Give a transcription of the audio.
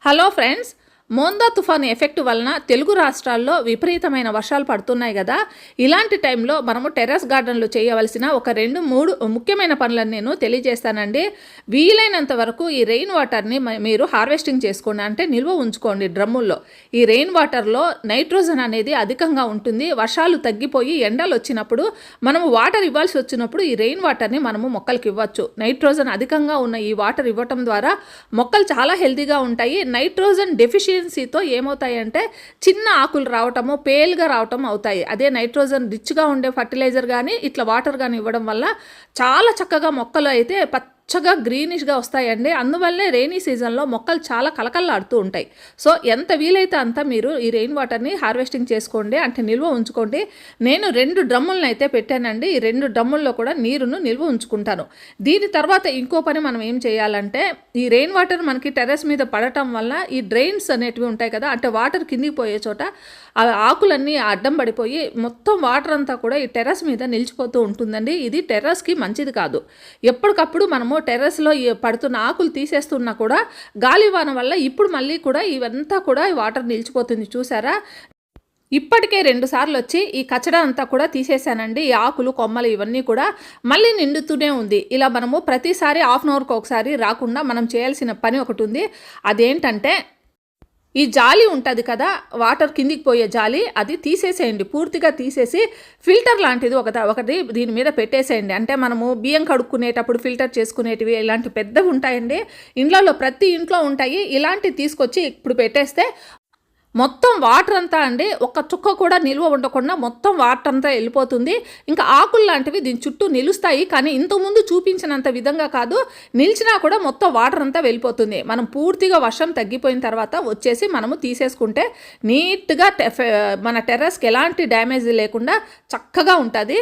Hello friends, Montha తుఫాన్ effect వలన తెలుగు రాష్ట్రాల్లో విపరీతమైన వర్షాలు పడుతున్నాయి కదా ఇలాంటి టైంలో మనము టెర్రస్ గార్డెన్లు చేయవలసిన ఒక రెండు మూడు ముఖ్యమైన పనులను నేను తెలియజేస్తానండి. వీలైనంత వరకు ఈ రెయిన్ వాటర్ని మీరు హార్వెస్టింగ్ చేసుకోండి. అంటే నిల్వ ఉంచుకోండి డ్రమ్ముల్లో. ఈ రెయిన్ వాటర్లో నైట్రోజన్ అనేది అధికంగా ఉంటుంది. వర్షాలు తగ్గిపోయి ఎండలు వచ్చినప్పుడు మనము వాటర్ ఇవ్వాల్సి వచ్చినప్పుడు ఈ రెయిన్ వాటర్ని మనము మొక్కలకి ఇవ్వచ్చు. నైట్రోజన్ అధికంగా ఉన్న ఈ వాటర్ ఇవ్వటం ద్వారా మొక్కలు చాలా హెల్తీగా ఉంటాయి. నైట్రోజన్ డెఫిషియన్ డెఫిషియన్సీతో ఏమవుతాయంటే చిన్న ఆకులు రావటము పేల్గా రావటం అవుతాయి. అదే నైట్రోజన్ రిచ్గా ఉండే ఫర్టిలైజర్ కానీ ఇట్లా వాటర్ కానీ ఇవ్వడం వల్ల చాలా చక్కగా మొక్కలు అయితే పచ్చగా గ్రీనిష్గా వస్తాయండి. అందువల్లే రెయినీ సీజన్లో మొక్కలు చాలా కలకల్లాడుతూ ఉంటాయి. సో ఎంత వీలైతే అంత మీరు ఈ రెయిన్ వాటర్ని హార్వెస్టింగ్ చేసుకోండి. అంటే నిల్వ ఉంచుకోండి. నేను రెండు డ్రమ్ములను అయితే పెట్టానండి. ఈ రెండు డ్రమ్ముల్లో కూడా నీరును నిల్వ ఉంచుకుంటాను. దీని తర్వాత ఇంకో పని మనం ఏం చేయాలంటే ఈ రెయిన్ వాటర్ మనకి టెర్రస్ మీద పడటం వల్ల ఈ డ్రైన్స్ అనేటివి ఉంటాయి కదా అంటే వాటర్ కిందికి పోయే చోట ఆ ఆకులన్నీ అడ్డం పడిపోయి మొత్తం వాటర్ అంతా కూడా ఈ టెర్రస్ మీద నిలిచిపోతూ ఉంటుందండి. ఇది టెర్రస్కి మంచిది కాదు. ఎప్పటికప్పుడు మనము టెర్రస్లో పడుతున్న ఆకులు తీసేస్తున్నా కూడా గాలివాన వల్ల ఇప్పుడు మళ్ళీ కూడా ఇవంతా కూడా వాటర్ నిలిచిపోతుంది. చూసారా? ఇప్పటికే రెండు సార్లు వచ్చి ఈ కచడా అంతా కూడా తీసేశానండి ఈ ఆకులు కొమ్మలు ఇవన్నీ కూడా మళ్ళీ నిండుతూనే ఉంది. ఇలా మనము ప్రతిసారి హాఫ్ అన్ అవర్కి ఒకసారి రాకుండా మనం చేయాల్సిన పని ఒకటి ఉంది. అదేంటంటే ఈ జాలి ఉంటుంది కదా వాటర్ కిందికి పోయే జాలి అది తీసేసేయండి పూర్తిగా తీసేసి ఫిల్టర్ లాంటిది ఒక ఒకటి దీని మీద పెట్టేసేయండి. అంటే మనము బియ్యం కడుక్కునేటప్పుడు ఫిల్టర్ చేసుకునేటివి ఇలాంటి పెద్దవి ఉంటాయండి. ఇండ్లలో ప్రతి ఇంట్లో ఉంటాయి. ఇలాంటివి తీసుకొచ్చి ఇప్పుడు పెట్టేస్తే మొత్తం వాటర్ అంతా అండి ఒక చుక్క కూడా నిల్వ ఉండకుండా మొత్తం వాటర్ అంతా వెళ్ళిపోతుంది. ఇంకా ఆకులు లాంటివి దీని చుట్టూ నిలుస్తాయి కానీ ఇంతకుముందు చూపించినంత విధంగా కాదు. నిలిచినా కూడా మొత్తం వాటర్ అంతా వెళ్ళిపోతుంది. మనం పూర్తిగా వర్షం తగ్గిపోయిన తర్వాత వచ్చేసి మనము తీసేసుకుంటే నీట్గా టె- మన టెర్రస్కి ఎలాంటి డ్యామేజ్ లేకుండా చక్కగా ఉంటుంది.